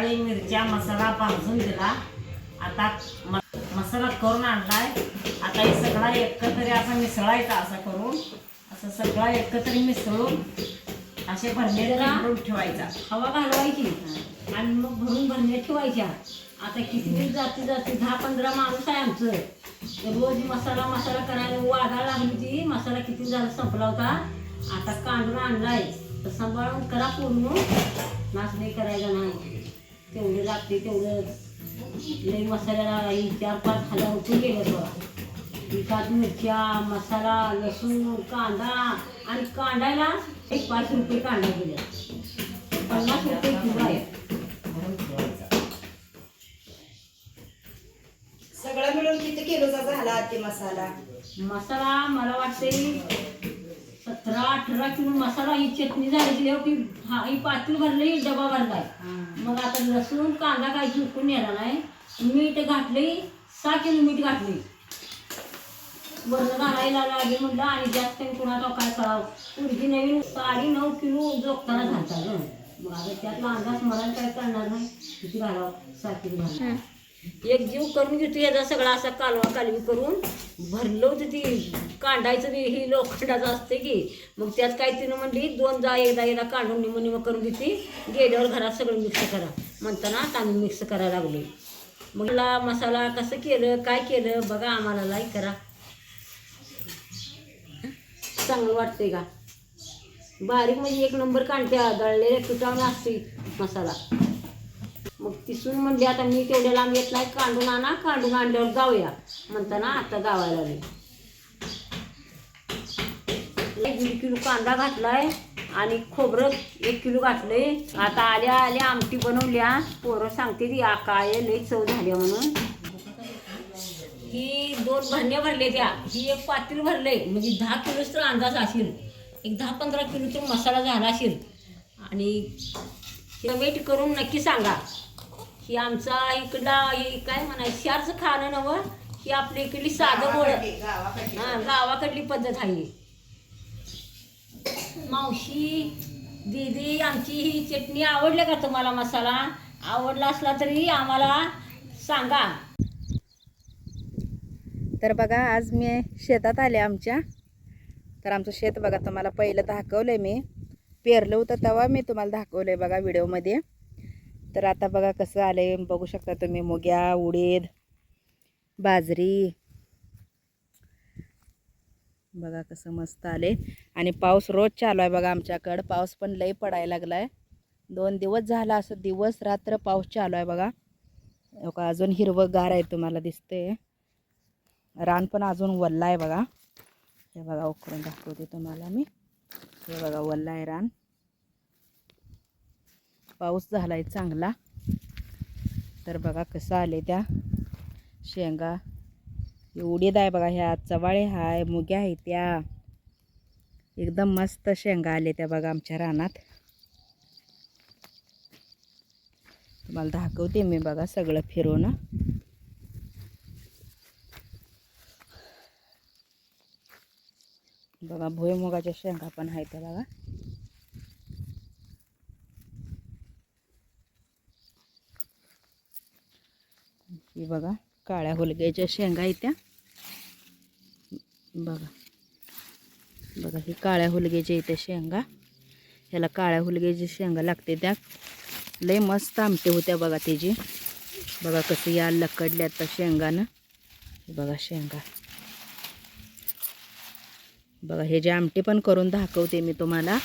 सकाळी मिरच्या मसाला भाजून दिला. आता मसाला करून आणलाय. आता हे सगळा एकत्र असा मिसळायचा असा करून. असं सगळा एकत्र मिसळून असे करून ठेवायचा. हवा घालवायची आणि मग भरून भरण्या ठेवायच्या. आता किती दिवस जाते जाते दहा पंधरा माणूस आहे आमचं. रोज मसाला मसाला करायला वागायला लागली ती. मसाला किती झाला संपला होता. आता कांडून आणलाय. तर सांभाळून करा पूर्ण. नाच नाही करायचा नाही. तेवढे लागते तेवढं लई मसाल्याला ही चार पाच हजार रुपये गेले विकात मिरच्या मसाला लसूण कांदा आणि कांडायला एक पाच रुपये कांदा गेले पन्नास रुपये किलो आहे. सगळं मिळून किती किलोचा झाला ते मसाला? मसाला मला वाटते सतरा अठरा किलो मसाला ही चटणी झाली की हा ही पातील भरली डबा भरलाय. मग आता लसूण कांदा काही चुकून नेला नाही. मीठ घातले सहा किलो मीठ घातले वरण घालायला लागेल म्हटलं आणि जास्त कुणाला काय करावं. पुढची नवीन साडे नऊ किलो जोगताना घालतात. मग आता त्यातला अंदाज मला काय करणार नाही. किती घालावं? सहा किलो घालावं. एक जीव करून घेतो याचा सगळा असा कालवा कालवी करून भरलं होतं ती. कांडायचं बी ही लोखंडाचं असते की. मग त्यात काय तिनं म्हणली दोन जा एकदा एकदा काढून निम निम करून घेते. गेल्यावर घरात सगळं मिक्स करा. म्हणताना आता आम्ही मिक्स करायला लागले मग ला मसाला कसं केलं काय केलं बघा आम्हाला लाईक करा. चांगलं वाटतंय का? बारीक म्हणजे एक नंबर कांड्या दळलेल्या पिठावर असते मसाला. मग तिसून म्हणजे आता मी तेवढ्या लांब येत नाही कांडून आणा कांडून आणल्यावर जाऊया. म्हणताना आता गावायला एक दीड किलो कांदा घातलाय आणि खोबरं एक किलो घातलंय. आता आल्या आल्या आमटी बनवल्या. पोरं सांगते ती आ काय लई चव झाल्या म्हणून. ही दोन भरण्या भरले त्या. ही एक पातील भरले म्हणजे दहा किलोच तर अंदाज असेल. एक दहा पंधरा किलो तर मसाला झाला असेल. आणि कमेंट करून नक्की सांगा. ही आमचा इकडला काय म्हणायचं शारचं खाणं नवं ही आपल्या इकडली साधं गोळ हा गावाकडली पद्धत आहे मावशी दीदी आमची ही चटणी आवडली का तुम्हाला मसाला? आवडला असला तरी आम्हाला सांगा. तर बघा आज मी शेतात आले आमच्या. तर आमचं शेत बघा तुम्हाला पहिलं दाखवलं आहे मी. पेरलं होतं तेव्हा मी तुम्हाला दाखवलं आहे बघा व्हिडिओमध्ये. तर आता बघा कसं आलं आहे बघू शकता तुम्ही मुग्या उडीद बाजरी. बघा कसं मस्त आले आणि पाऊस रोज चालू आहे बघा आमच्याकडं. पाऊस पण लई पडायला लागला आहे दोन दिवस झाला असं दिवस रात्र पाऊस चालू आहे बघा. का अजून हिरवं गार आहे तुम्हाला दिसते रान पण अजून वल्ला आहे बघा. हे बघा उकरून दाखवते तुम्हाला मी. हे बघा वल्ला आहे रान. पाऊस झाला आहे चांगला. तर बघा कसं आले त्या शेंगा. उडीद आहे बघा ह्या चवाळे हाय मुग्या आहे त्या. एकदम मस्त शेंगा आले त्या बघा आमच्या रानात. तुम्हाला दाखवते मी बघा सगळं फिरवून बघा भुईमुगाच्या शेंगा पण आहेत त्या बघा ही बघा काळ्या हुलग्याच्या शेंगा येत्या बघा. बघा ही काळ्या हुलग्याच्या येत्या शेंगा. ह्याला काळ्या हुलग्याची शेंगा लागते त्या. लय मस्त आमटे होत्या बघा त्याची. बघा कसं या लकडल्या आता शेंगानं. बघा शेंगा. बघा हे जे आमटे पण करून दाखवते मी तुम्हाला.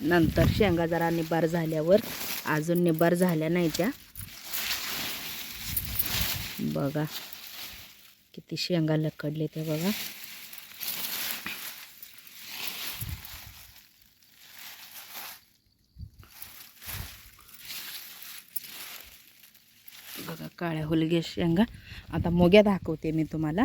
नंतर शेंगा जरा निबार झाल्यावर अजून निबार झाल्या नाही त्या. बघा. किती शेंगा लकडले ते बघा. बघा काळ्या हुलगे शेंगा. आता मोग्या दाखवते मी तुम्हाला.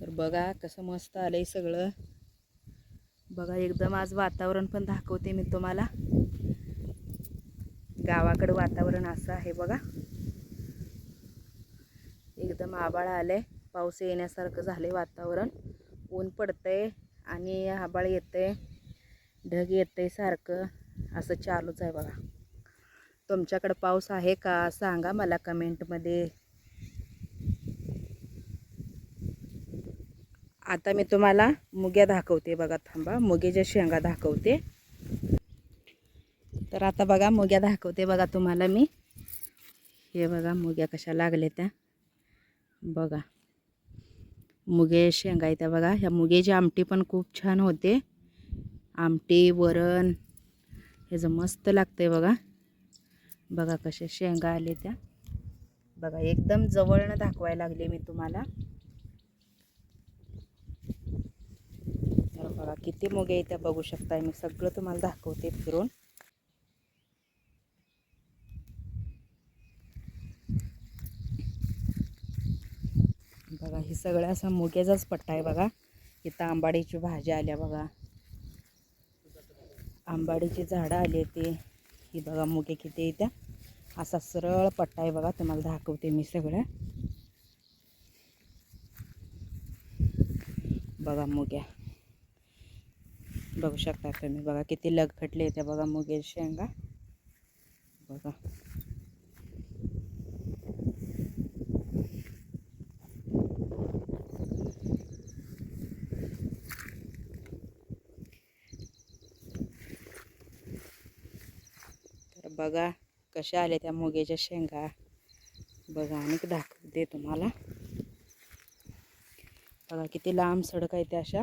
तर बघा कसं मस्त आलंय सगळं. बघा एकदम आज वातावरण पण दाखवते मी तुम्हाला. गावाकडं वातावरण असं आहे बघा. एकदम आबाळ आलंय. पाऊस येण्यासारखं झालंय वातावरण. ऊन पडतंय आणि आबाळ येतंय. ढग येतंय सारखं. असं चालूच आहे बघा. तुमच्याकडं पाऊस आहे का? सांगा मला कमेंटमध्ये. आता मी तुम्हाला मुग्या दाखवते. बघा थांबा. मुगेच्या शेंगा दाखवते. तर आता बघा मुग्या दाखवते बघा तुम्हाला मी. हे बघा मुग्या कशा लागल्या त्या. बघा. मुगे शेंगा येत्या बघा. ह्या मुगेची आमटी पण खूप छान होते. आमटी वरण ह्याचं मस्त लागतंय बघा. बघा कशा शेंगा आले त्या. बघा एकदम जवळनं दाखवायला लागले मी तुम्हाला तर बघा किती मुगे त्या बघू शकताय. मी सगळं तुम्हाला दाखवते फिरून. बघा ही सगळ्या असा मुग्याचाच पट्टा आहे बघा. इथं आंबाडीची भाजी आल्या बघा. आंबाडीची झाडं आली ते. ही बघा मुगे किती आहे त्या. असा सरळ पट्टा आहे बघा तुम्हाला दाखवते मी सगळं. बघा मुग्या. बघू शकता तुम्ही. बघा किती लगखटले त्या बघा मुगेल शेंगा. बघा. तर बघा कशा आल्या त्या मुगेच्या शेंगा. बघा आणि दाखवते तुम्हाला. बघा किती लांब सडक आहे त्या अशा.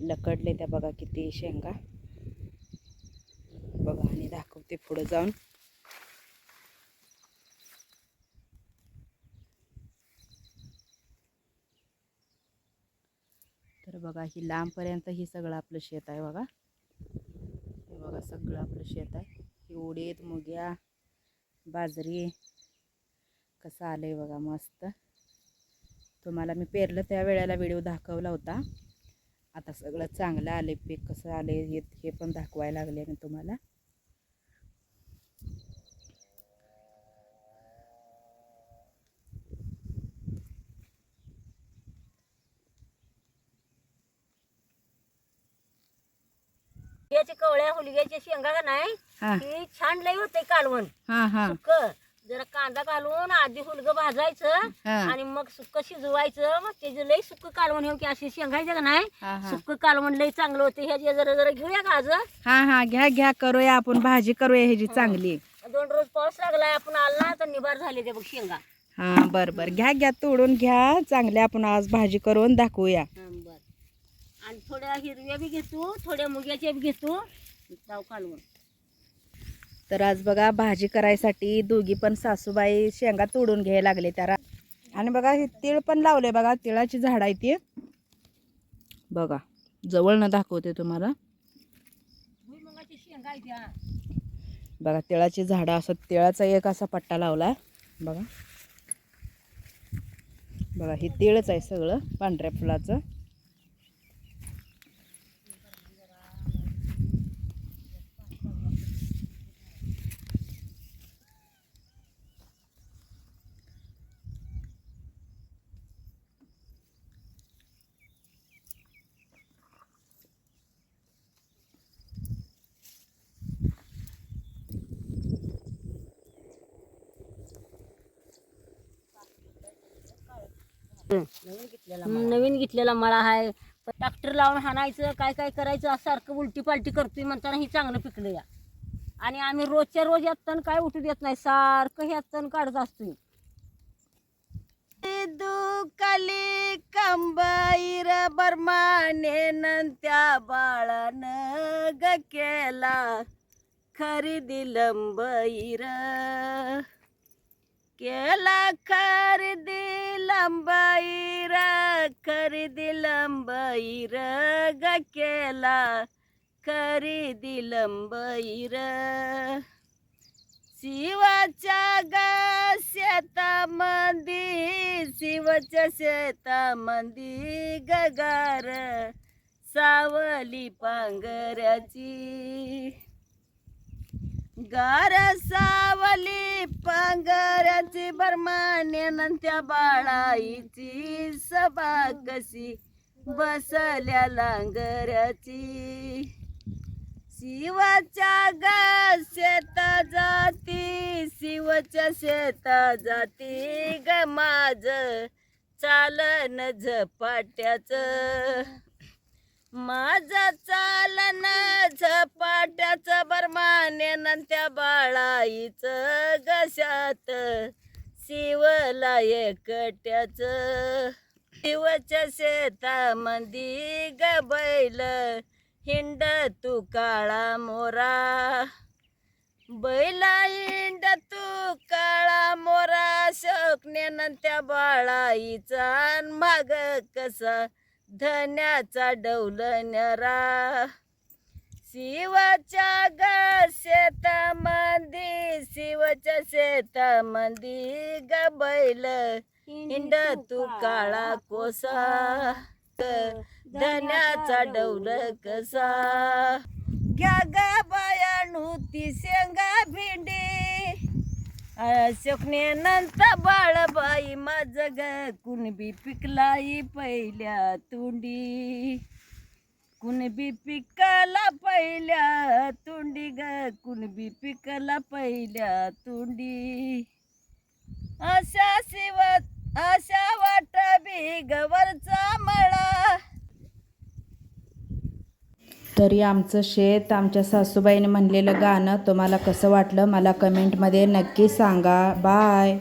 लकडले त्या बघा किती शेंगा. बघा आणि दाखवते पुढं जाऊन. तर बघा ही लांबपर्यंत ही सगळं आपलं शेत आहे बघा. हे बघा सगळं आपलं शेत आहे. ही उडीद मुग्या बाजरी कसं आलं आहे बघा मस्त. तुम्हाला मी पेरलं त्या वेळेला व्हिडिओ दाखवला होता. आता सगळं चांगलं आलं पीक कसं आलं हे हे पण दाखवायला लागले मी तुम्हाला. कवळ्या हुलग्याच्या शेंगा का नाही हां. छान लई होते कालवण. हां हां. जरा कांदा घालून आधी हुलगं भाजायचं हां. आणि मग सुक्क शिजवायचं. मग त्याचे लई सुक्क कालवण हे की असे शेंगायचं का नाही. हां हां. सुक्क कालवण लई चांगलं होते. ह्याचे जरा जरा घेऊया का आज? हां हां घ्या घ्या करूया. आपण भाजी करूया ह्याची चांगली. दोन रोज पाऊस लागलाय आपण आला तर निबार झाले ते बघ शेंगा. हां बरं बरं. घ्या घ्या तोडून घ्या. चांगले आपण आज भाजी करून दाखवूया. बर. आणि थोड्या हिरव्या बी घेतो थोड्या मुग्याच्या बी घेतो. जाऊ कालवण. तर आज बघा भाजी करायसाठी दोघी पण सासूबाई शेंगा तोडून घ्यायला लागले त्याला. आणि बघा हे तीळ पण लावले बघा तिळाची झाड आहे ती. बघा जवळनं दाखवते तुम्हाला. शेंगा आहे बघा तिळाची झाडं असं तिळाचा एक असा पट्टा लावला बघा. बघा हे तिळच आहे सगळं पांढऱ्या फुलाचं. नवीन घेतलेला मळा. आहे ट्रॅक्टर लावून हाणायचं काय काय करायचं असं सारखं उलटी पालटी करतोय म्हणताना ही चांगलं पिकलं या. आणि आम्ही रोजच्या रोज यात तण काय उठू देत नाही सारखं ह्यात तण काढत असतोय. दुकाली कंबाईर बरमाने नंत्या बाळान ग केला. खरेदी लंबईर केला खरेदी लंबईर खरेदी र ग केला खरेदी र. शिवाच्या गा शेतामंदी शिवाच्या शेतामंदी गगार सावली पांगऱ्याची गारसावली पांगऱ्याची बरमाने नंत्या बाळाईची सभा कशी? बसल्या लांगऱ्याची. शिवाच्या ग शेता जाती शिवच्या शेता जाती ग माझ. चालन झपाट्याच. माझं चालन झपाट्याच बरमाने नंत्या बाळाईचं घशात. शिवला एकट्याच. शिवच्या शेतामंदी ग बैल हिंड तू काळा मोरा. बैला हिंड तू काळा मोरा. शोकने नंत्या बाळाईचा माग कसा. धन्याचा डौलनरा शिवाच्या ग शेतामंदी शिवच्या शेतामंदी ग बैल हिंड तू काळा कोसा. धन्याचा डौल कसा. घ्या ग बायाणू ती शेंगा भेंडी. नंत बाळबाई माझ ग कुणबी पिकलाई पहिल्या तुंडी. कुणबी पिकला पहिल्या तुंडी ग कुणबी पिकला पहिल्या तुंडी. अशा शिवत अशा वाट बी गवरचा मळा. तरी आमचं शेत आमच्या सासूबाईने म्हणलेलं गाणं तुम्हाला कसं वाटलं? मला कमेंटमध्ये नक्की सांगा. बाय.